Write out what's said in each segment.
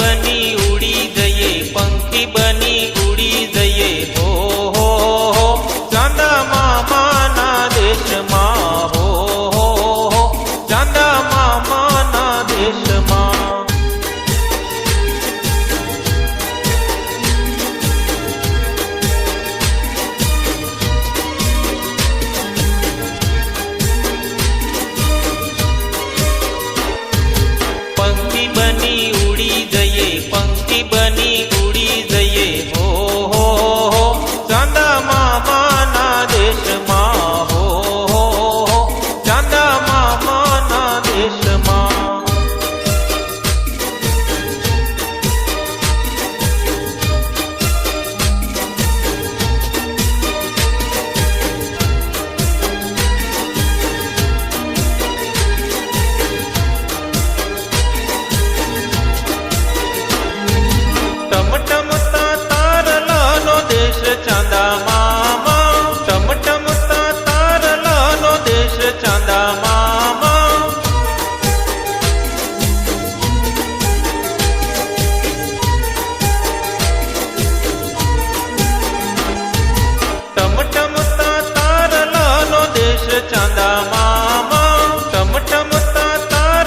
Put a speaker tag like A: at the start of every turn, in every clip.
A: बनी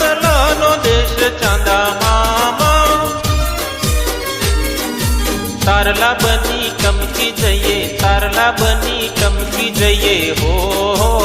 A: ભારલાનો દેશ ચાંદામાં તારલા બની કમકી જઈએ તારલા બની કમકી જઈએ હો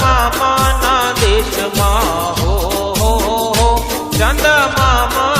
A: મામાના દેશમાં હો ચંદ મામા